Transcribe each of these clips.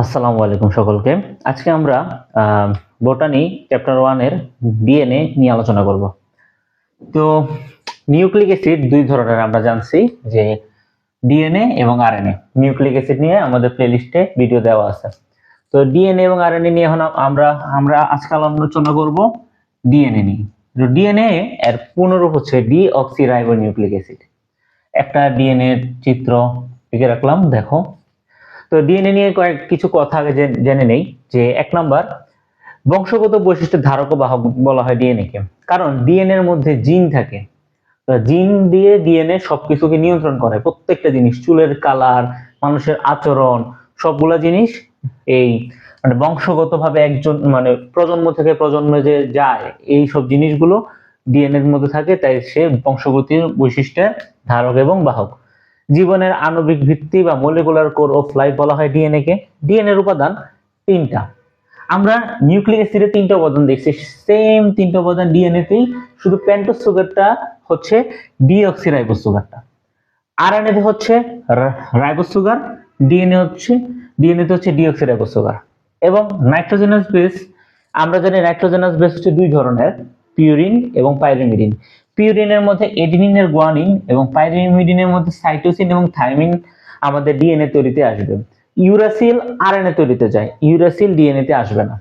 আসসালামু আলাইকুম সকলকে। আজকে আমরা বোটানি চ্যাপ্টার ওয়ানের ডিএনএ নিয়ে আলোচনা করব। তো নিউক্লিক অ্যাসিড দুই ধরনের আমরা জানছি, যে ডিএনএ এবং আরএনএ। নিউক্লিক অ্যাসিড নিয়ে আমাদের প্লেলিস্টে ভিডিও দেওয়া আছে। তো ডিএনএ এবং আরএনএ নিয়ে এখন আমরা আমরা আজকাল আলোচনা করব ডিএনএ নিয়ে। তো ডিএনএ এর পুনরূপ হচ্ছে ডি অক্সি নিউক্লিক অ্যাসিড। একটা ডিএনএ চিত্র এঁকে রাখলাম, দেখো। তো ডিএনএ নিয়ে কয়েক কিছু কথা জেনে নেই যে এক নাম্বার, বংশগত বৈশিষ্ট্যের ধারক বাহক বলা হয় ডিএনএ কে। কারণ ডিএনএ এর মধ্যে জিন থাকে। জিন দিয়ে ডিএনএ সবকিছুকে নিয়ন্ত্রণ করে। প্রত্যেকটা জিনিস, চুলের কালার, মানুষের আচরণ, সবগুলা জিনিস এই মানে বংশগতভাবে একজন মানে প্রজন্ম থেকে প্রজন্মে যে যায়, এই সব জিনিসগুলো ডিএনএ এর মধ্যে থাকে। তাই সে বংশগতির বৈশিষ্ট্যের ধারক এবং বাহক। জীবনের আণবিক ভিত্তি বা মলিকুলার কোর অফ লাইফ বলা হয় ডিএনএ কে। ডিএনএ এর উপাদান তিনটা। আমরা নিউক্লিক অ্যাসিডের তিনটা উপাদান দেখছি। সেম তিনটা উপাদান ডিএনএ তেই। শুধু পেন্টোজ সুগারটা হচ্ছে ডিঅক্সি রাইবোজ সুগারটা আরএনএ তে হচ্ছে রাইবোজ সুগার ডিএনএ হচ্ছে ডিএনএ তে হচ্ছে ডিঅক্সি রাইবোজ সুগার এবং নাইট্রোজেনাস বেস আমরা জানি নাইট্রোজেনাস বেস হচ্ছে দুই ধরনের পিউরিন এবং পাইরিমিডিন পিউরিনের মধ্যে এডিনিনের গুয়ানিন এবং পাইরিমিডিনের মধ্যে সাইটোসিন এবং থাইমিন আমাদের ডিএনএ তৈরিতে আসবে। ইউরাসিল আরএনএ তৈরিতে যায়। ইউরাসিল ডিএনএ তে আসবে না।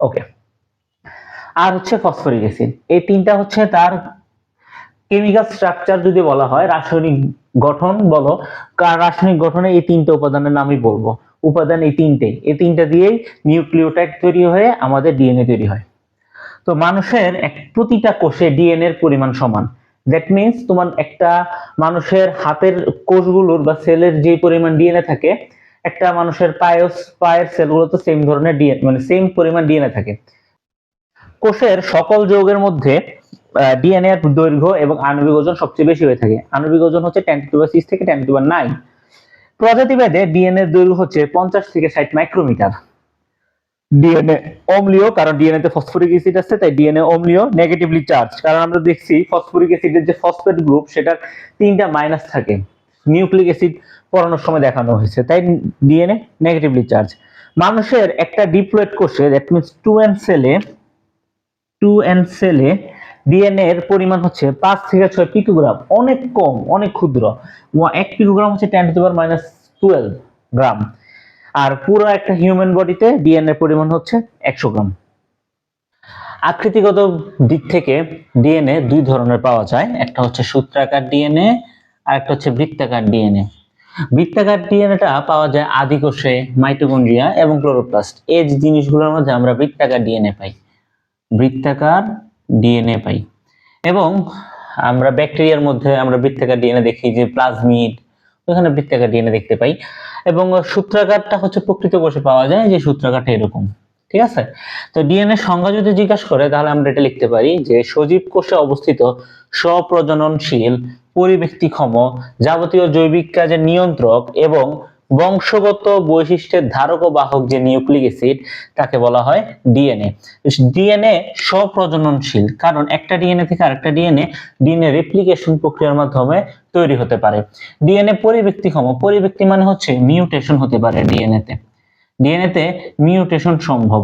ওকে আর হচ্ছে ফসফরিক অ্যাসিড এই তিনটা হচ্ছে তার কেমিক্যাল স্ট্রাকচার যদি বলা হয়, রাসায়নিক গঠন বলো রাসায়নিক গঠনে এই তিনটে উপাদানের নামই বলব। উপাদান এই তিনটে এই তিনটা দিয়েই নিউক্লিওটাইড তৈরি হয়ে আমাদের ডিএনএ তৈরি হয়। তো মানুষের প্রতিটা কোষে ডিএনএর এর পরিমাণ সমান। দ্যাট মিন্স তোমার একটা মানুষের হাতের কোষগুলোর বা সেলের যে পরিমাণ ডিএনএ থাকে, একটা মানুষের পায়স, পায়ের সেলগুলোতে সেম ধরনের ডিএনএ মানে সেম পরিমাণ ডিএনএ থাকে। কোষের সকল যৌগের মধ্যে ডিএনএ এর দৈর্ঘ্য এবং আণবিক ওজন সবচেয়ে বেশি হয়ে থাকে। আণবিক ওজন হচ্ছে টেন টু সিক্স থেকে টেন টু নাইন প্রজাতিভেদে ডিএনএ দৈর্ঘ্য হচ্ছে পঞ্চাশ থেকে ষাট মাইক্রোমিটার ডিএনএ অম্লীয়, কারণ ডিএনএ তে ফসফরিক অ্যাসিড আছে, তাই ডিএনএ অম্লীয় নেগেটিভলি চার্জ কারণ আমরা দেখছি ফসফরিক অ্যাসিডের যে ফসফেট গ্রুপ সেটার তিনটা মাইনাস থাকে। নিউক্লিক অ্যাসিড পড়ানোর সময় দেখানো হয়েছে, তাই ডিএনএ নেগেটিভলি চার্জ মানুষের একটা ডিপ্লয়েড কোষে দ্যাট মিনস টু এন সেলে টু এন সেলে ডিএনএ এর পরিমাণ হচ্ছে পাঁচ থেকে ছয় পিকোগ্রাম অনেক কম, অনেক ক্ষুদ্র। এক পিকোগ্রাম হচ্ছে ten to power minus twelve gram আর পুরো একটা হিউম্যান বডিতে ডিএনএ পরিমাণ হচ্ছে একশো গ্রাম। আকৃতিগত দিক থেকে ডিএনএ দুই ধরনের পাওয়া যায়, একটা হচ্ছে সূত্রাকার ডিএনএ আর একটা হচ্ছে বৃত্তাকার ডিএনএ বৃত্তাকার ডিএনএটা পাওয়া যায় আদিকোষে মাইটোকন্ড্রিয়া এবং ক্লোরোপ্লাস্ট। এই জিনিসগুলোর মধ্যে আমরা বৃত্তাকার ডিএনএ পাই, বৃত্তাকার ডিএনএ পাই। এবং আমরা ব্যাকটেরিয়ার মধ্যে আমরা বৃত্তাকার ডিএনএ দেখি যে প্লাজমিড ওখানে বৃত্তাকার ডিএনএ দেখতে পাই। এবং সূত্রাকারটা হচ্ছে প্রকৃত কোষে পাওয়া যায় যে সূত্রাকারটা এরকম। ঠিক আছে? তো ডিএনএ সংজ্ঞা যদি জিজ্ঞাসা করে, তাহলে আমরা এটা লিখতে পারি যে সজীব কোষে অবস্থিত স্বপ্রজননশীল পরিব্যক্তিক্ষম যাবতীয় জৈবিক কাজের নিয়ন্ত্রক এবং বংশগত বৈশিষ্ট্যের ধারক ও বাহক যে নিউক্লিক অ্যাসিড, তাকে বলা হয় ডিএনএ। ডিএনএ স্বপ্রজননশীল, কারণ একটা ডিএনএ থেকে আরেকটা ডিএনএ ডিএনএ রেপ্লিকেশন প্রক্রিয়ার মাধ্যমে তৈরি হতে পারে। ডিএনএ পরিব্যক্তিক্ষম, পরিব্যক্তি মানে হচ্ছে মিউটেশন হতে পারে ডিএনএ তে ডিএনএ তে মিউটেশন সম্ভব।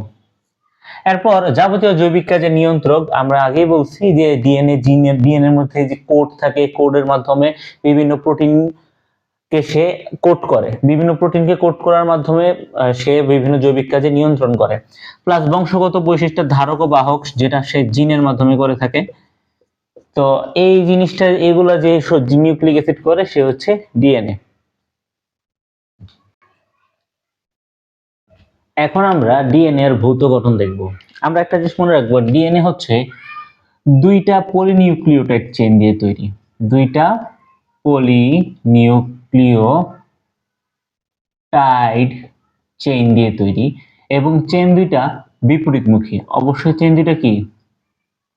এরপর যাবতীয় জৈবিক কাজের নিয়ন্ত্রক, আমরা আগেই বলছি যে ডিএনএ জিনের ডিএনএ এর মধ্যে যে কোড থাকে, কোডের মাধ্যমে বিভিন্ন প্রোটিন কে সে কোট করে। বিভিন্ন প্রোটিনকে কোট করার মাধ্যমে সে বিভিন্ন জৈবিক কাজে নিয়ন্ত্রণ করে। প্লাস বংশগত বৈশিষ্ট্যের ধারক ও বাহক যেটা সে জিনের মাধ্যমে করে থাকে। তো এই জিনিসটা, এগুলা যে নিউক্লিক অ্যাসিড করে, সে হচ্ছে ডিএনএ। এখন আমরা ডিএনএ এর ভৌত গঠন দেখব। আমরা একটা জিনিস মনে রাখব, ডিএনএ হচ্ছে দুইটা পলিনিউক্লিওটাইড চেন দিয়ে তৈরি। দুইটা পলিনিউক্লিওটাইড চেইন দিয়ে তৈরি এবং চেন দুইটা বিপরীতমুখী। অবশ্যই চেন দুইটা কি?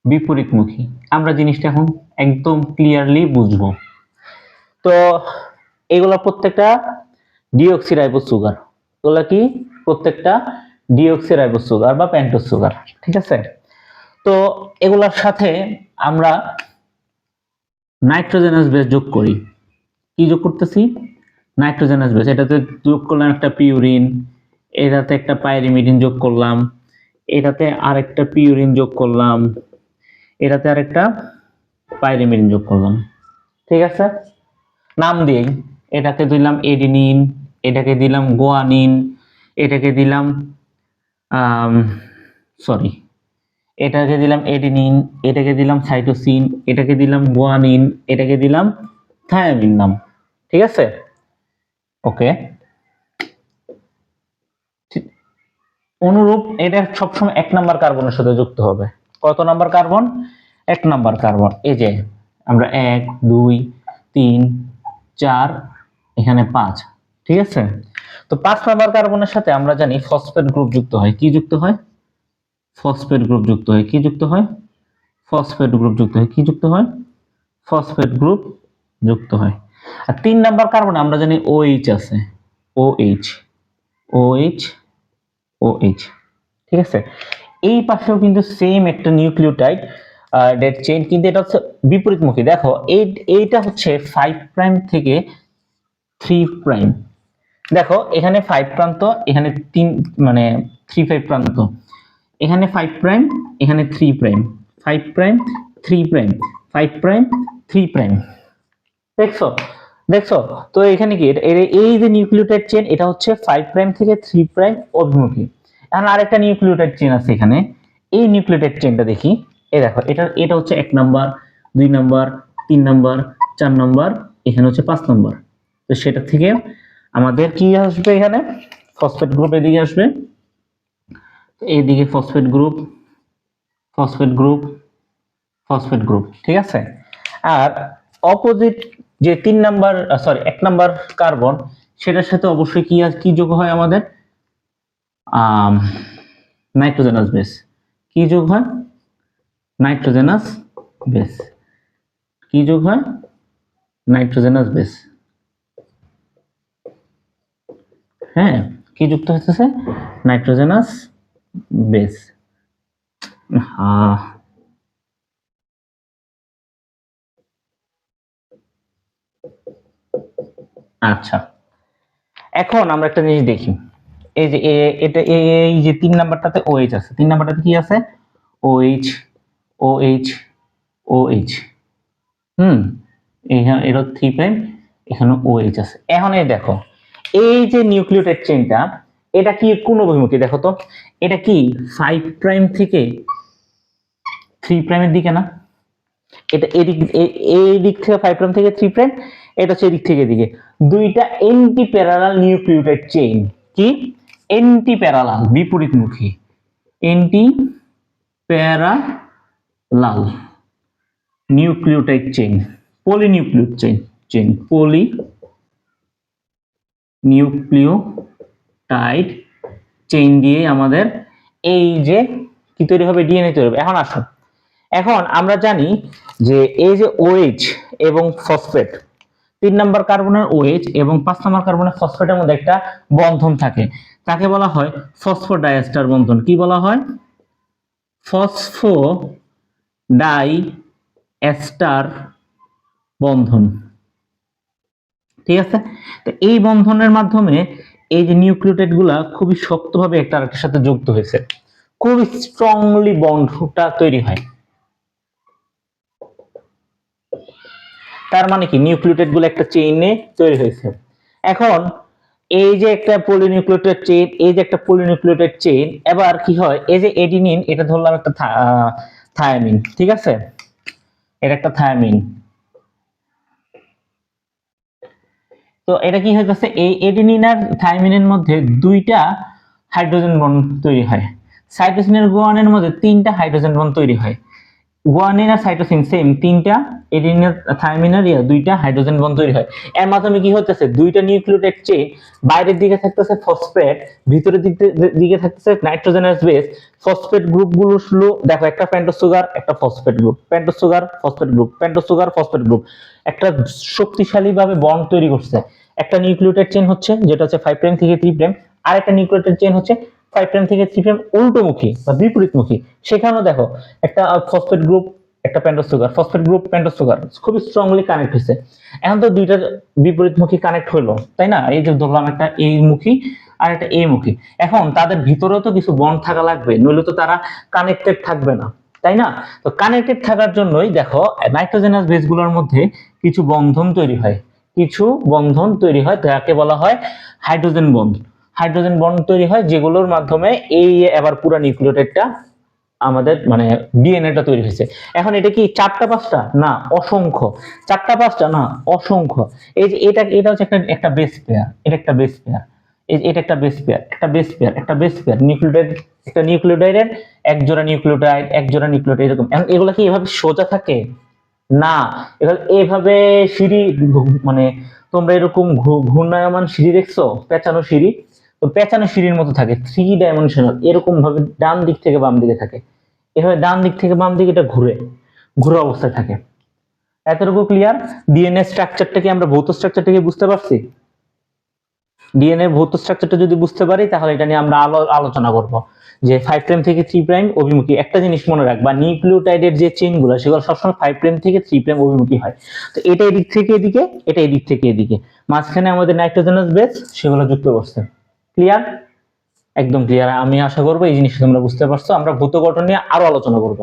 বিপরীতমুখী। আমরা জিনিসটা এখন একদম ক্লিয়ারলি বুঝব। তো এগুলা প্রত্যেকটা ডিঅক্সিরাইবোজ সুগার এগুলা কি? প্রত্যেকটা ডিঅক্সিরাইবোজ সুগার বা পেন্টোজ সুগার ঠিক আছে? তো এগুলার সাথে আমরা নাইট্রোজেনাস বেস যোগ করি। কি যোগ করতেছি? নাইট্রোজেনাস বেস এটাতে যোগ করলাম একটা পিউরিন, এটাতে একটা পাইরিমিডিন যোগ করলাম, এটাতে আরেকটা পিউরিন যোগ করলাম, এটাতে আরেকটা পাইরিমিডিন যোগ করলাম। ঠিক আছে? নাম দিই এটাকে দিলাম এডিনিন, এটাকে দিলাম গোয়ানিন, এটাকে দিলাম সরি, এটাকে দিলাম এডিনিন, এটাকে দিলাম সাইটোসিন, এটাকে দিলাম গোয়ানিন, এটাকে দিলাম থায়ামিন নাম, ঠিক আছে? ওকে। অনুরূপ, এটা সবসময় এক নাম্বার কার্বনের সাথে যুক্ত হবে। কত নাম্বার কার্বন? এক নাম্বার কার্বন। এই যে, আমরা এক, দুই, তিন, চার, এখানে পাঁচ, ঠিক আছে? তো পাঁচ নাম্বার কার্বনের সাথে আমরা জানি ফসফেট গ্রুপ যুক্ত হয়। কি যুক্ত হয়? ফসফেট গ্রুপ যুক্ত হয়। কি যুক্ত হয়? ফসফেট গ্রুপ যুক্ত হয়। কি যুক্ত হয়? ফসফেট গ্রুপ যুক্ত হয়। আর তিন নাম্বার কার্বনে, আমরা জানি ও এইচ আছে। ওএইচ ও এইচ ঠিক আছে? এই পাশেও কিন্তু সেম একটা নিউক্লিওটাইড ডেট চেইন কিন্তু এটা হচ্ছে বিপরীতমুখী। দেখো, এই, এইটা হচ্ছে ফাইভ প্রাইম থেকে থ্রি প্রাইম দেখো, এখানে ফাইভ প্রান্ত, এখানে তিন মানে থ্রি ফাইভ প্রান্ত। এখানে ফাইভ প্রাইম এখানে three prime five prime three prime five prime three prime দেখছ? দেখছ? তো এখানে কি? এই যে নিউক্লিওটাইড চেন এটা হচ্ছে ফাইভ প্রাইম থেকে থ্রি প্রাইম অভিমুখী। এখন আরেকটা নিউক্লিওটাইড চেন আছে এখানে। এই নিউক্লিওটাইড চেনটা দেখি। এই দেখো, এটা এটা হচ্ছে এক নাম্বার, দুই নাম্বার, তিন নাম্বার, চার নাম্বার, এখানে হচ্ছে পাঁচ নাম্বার। তো সেটা থেকে আমাদের কি আসবে এখানে? ফসফেট গ্রুপ এদিকে আসবে। এইদিকে phosphate group phosphate group phosphate group ঠিক আছে? আর অপোজিট যে তিন নাম্বার সরি এক নাম্বার কার্বন সেটার সাথে অবশ্যই কি কি যোগ হয় আমাদের? নাইট্রোজেনাস বেস কি যোগ হয়? নাইট্রোজেনাস বেস কি যোগ হয়? নাইট্রোজেনাস বেস হ্যাঁ কি যুক্ত হতেছে নাইট্রোজেনাস বেস আচ্ছা। এখন আমরা একটা জিনিস দেখি। এই যে এটা এই যে তিন নাম্বারটাতে ও ওএইচ আছে। তিন নাম্বারটাতে কি আছে? ওএইচ ওএইচ ওএইচ হুম, এখানে এটা থ্রি প্রাইম এখানে ওএইচ আছে। এখন এই দেখো, এই যে নিউক্লিওটাইড চেনটা এটা কি কোন অভিমুখী? দেখো তো, এটা কি ফাইভ প্রাইম থেকে থ্রি প্রাইমের দিকে না? এটা এদিক এই দিক থেকে ফাইভ প্রাইম থেকে থ্রি প্রাইম এটা হচ্ছে এদিক থেকে এদিকে। দুইটা এন্টি প্যারালাল নিউক্লিওটাইড চেইন কি? এন্টি প্যারালাল বিপরীতমুখী। Antiparallel nucleotide chain polynucleotide chain chain polynucleotide chain দিয়ে আমাদের এই যে কি তৈরি হবে? ডিএনএ তৈরি হবে। এখন আসুন। এখন আমরা জানি যে এই যে ওএইচ এবং ফসফেট তিন নম্বর কার্বনের ওএইচ এবং পাঁচ নম্বর কার্বনের ফসফেটের মধ্যে একটা বন্ধন থাকে। তাকে বলা হয় ফসফো ফসফোডাইএস্টার বন্ধন। কি বলা হয়? ফসফো ডাই এস্টার বন্ধন। ঠিক আছে? তো এই বন্ধনের মাধ্যমে এই যে নিউক্লিওটাইডগুলা খুবই শক্তভাবে একটা আরেকটার সাথে যুক্ত হয়েছে। খুবই স্ট্রংলি বন্ডটা তৈরি হয়। তার মানে কি? নিউক্লিওটাইডগুলো একটা চেইনে তৈরি হয়েছে। এখন এই যে একটা পলিনিউক্লিওটাইড চেইন এই যে একটা পলিনিউক্লিওটাইড চেইন এবার কি হয়? এই যে এডিনিন এটা ধরলাম একটা থায়ামিন ঠিক আছে? এটা একটা থায়ামিন তো এটা কি হইতেছে এই এডিনিন আর থাইমিনের মধ্যে দুইটা হাইড্রোজেন বন্ড তৈরি হয়। সাইটোসিনের গোয়ানের মধ্যে তিনটা হাইড্রোজেন বন্ড তৈরি হয়। গোয়ানিন আর সাইটোসিন সেম তিনটা এডিনিন থাইমিনের ইয়া দুইটা হাইড্রোজেন বন্ড তৈরি হয়। এর মাধ্যমে কি হতেছে দুইটা নিউক্লিওটাইড চেইন বাইরের দিকে থাকতেছে ফসফেট ভিতরের দিকে থাকতেছে নাইট্রোজেনাস বেস ফসফেট গ্রুপগুলো স্লো দেখো একটা পেন্টোজ সুগার একটা phosphate group pentose sugar phosphate group pentose sugar phosphate group একটা শক্তিশালী ভাবে বন্ড তৈরি করছে। একটা নিউক্লিওটাইড চেন হচ্ছে, যেটা হচ্ছে ফাইভ প্রাইম থেকে থ্রি প্রাইম আর একটা নিউক্লিওটাইড চেন হচ্ছে ফাইভ প্রাইম থেকে থ্রি প্রাইম উল্টোমুখী বা বিপরীতমুখী। সেখানেও দেখো, একটা ফসফেট গ্রুপ একটা pentose sugar phosphate group pentose sugar খুবই স্ট্রংলি কানেক্ট হয়েছে এখন তো দুইটা বিপরীতমুখী কানেক্ট হইল, তাই না? এই যে ধরলাম একটা এই মুখী আর একটা এ মুখী এখন তাদের ভিতরেও তো কিছু বন্ড থাকা লাগবে, নইলে তো তারা কানেক্টেড থাকবে না, তাই না? তো কানেক্টেড থাকার জন্যই দেখো নাইট্রোজেনাস বেসগুলোর মধ্যে কিছু বন্ধন তৈরি হয়। কিছু বন্ধন তৈরি হয়, যাকে বলা হয় হাইড্রোজেন বন্ড হাইড্রোজেন বন্ড তৈরি হয়, যেগুলোর মাধ্যমে এই এবার পুরো নিউক্লিওটাইডটা আমাদের মানে ডিএনএটা তৈরি হয়েছে। এখন এটা কি চারটা পাঁচটা? না, অসংখ্য। চারটা পাঁচটা? না, অসংখ্য। এই যে এটা এটা হচ্ছে একটা একটা বেস পেয়ার এটা একটা বেস পেয়ার এটা একটা বেস পেয়ার একটা বেস পেয়ার একটা বেস পেয়ার নিউক্লিওটাইড, একটা নিউক্লিওটাইডের এক জোড়া নিউক্লিওটাইড, এক জোড়া নিউক্লিওটাইড, এরকম। এখন এগুলো কি এভাবে সোজা থাকে? না এইভাবে সিঁড়ি মানে তোমরা এরকম ঘূর্ণায়মান সিঁড়ি দেখছ? পেঁচানো সিঁড়ি? তো পেঁচানো সিঁড়ির মতো থাকে থ্রি ডাইমেনশনাল এরকম ভাবে ডান দিক থেকে বাম দিকে থাকে। এভাবে ডান দিক থেকে বাম দিকে এটা ঘুরে ঘুরে অবস্থায় থাকে। এতটুকু ক্লিয়ার ডিএনএ স্ট্রাকচারটাকে আমরা ভৌত স্ট্রাকচারটাকে বুঝতে পারছি? ডিএনএ ভৌত স্ট্রাকচারটা যদি বুঝতে পারি, তাহলে এটা নিয়ে আমরা আলো আলোচনা করব। যে ফাইভ প্রাইম থেকে থ্রি প্রাইম অভিমুখী, একটা জিনিস মনে রাখবা নিউক্লিওটাইডের যে চেনগুলো সেগুলো সবসময় ফাইভ প্রাইম থেকে থ্রি প্রাইম অভিমুখী হয়। তো এটা এদিক থেকে এদিকে, এটা এদিক থেকে এদিকে। মাঝখানে আমাদের নাইট্রোজেনাস বেস সেগুলো যুক্ত করছে। ক্লিয়ার একদম ক্লিয়ার আমি আশা করব এই জিনিসটা তোমরা বুঝতে পারছ। আমরা ভূত গঠন নিয়ে আরও আলোচনা করব।